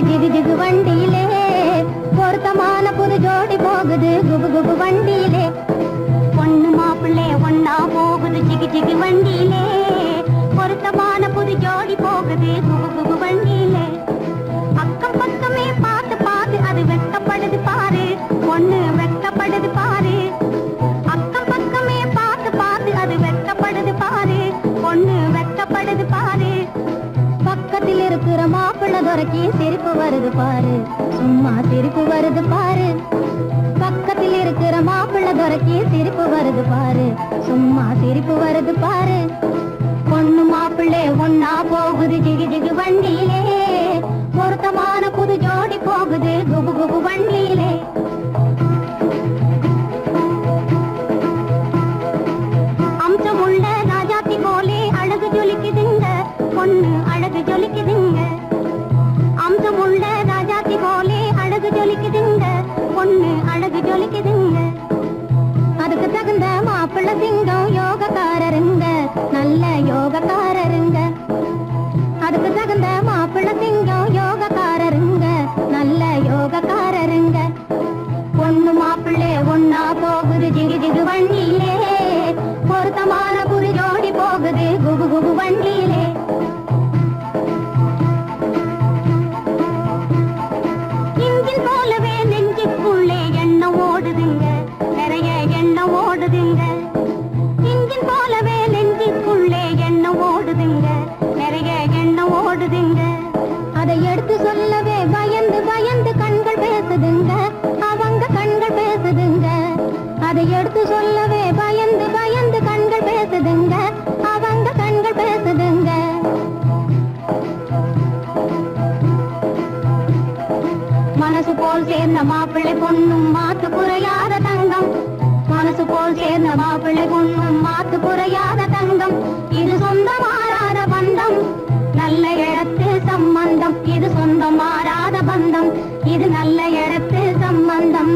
போகுது ஜிகு ஜிகு வண்டியிலே பொருத்தமான புது ஜோடி போகுது. குபு குபு வண்டியிலே. பொண்ணு மாப்பிள்ளை ஒன்னா போகுது ஜிகு ஜிகு வண்டியிலே. பொருத்தமான புது ஜோடி போகுது குபு குபு வண்டியிலே. பக்கம் பக்கமே பார்த்து பார்த்து அது வெட்டப்படுது பாரு. பொண்ணு வெட்டப்படுது பாரு. அக்கம் பக்கமே பார்த்து பார்த்து அது வெட்டப்படுது பாரு. பொண்ணு வெட்டப்படுது பாரு. பக்கத்தில் இருக்கிற மாப்பிள்ளை துறைக்கு சிரிப்பு வருது பாரு. சும்மா சிரிப்பு வருது பாரு. பக்கத்தில் இருக்கிற மாப்பிள்ள துறைக்கு சிரிப்பு வருது பாரு. சும்மா சிரிப்பு வருது பாரு. பொண்ணு மாப்பிள்ளை ஒன்னா போகுது ஜிகு ஜிகு வண்டியிலே. பொருத்தமான புது ஜோடி போகுது குபு குபு வண்டியிலே. அழகு அதுக்கு தகுந்த மாப்பிள்ள சிங்கம் யோகக்காரருங்க. நல்ல யோகக்காரருங்க. அதுக்கு தகுந்த ஓடுதுங்க நிறைய எண்ணம் ஓடுதுங்க. அதை எடுத்து சொல்லவே பயந்து பயந்து கண்கள் பேசுதுங்க. அவங்க கண்கள் பேசுதுங்க. அதை எடுத்து சொல்லவே பயந்து பயந்து கண்கள் பேசுதுங்க. அவங்க கண்கள் பேசுதுங்க. மனசு போல் சேர்ந்த மாப்பிள்ளை பொண்ணும் மாத்து குறையாத தங்கம். மனசு போல் சேர்ந்த மாப்பிள்ளை பொண்ணும் மாத்து குறையாத தங்கம். சம்பந்தம் இது சொந்தம் மாறாத பந்தம். இது நல்ல இடத்து சம்பந்தம்.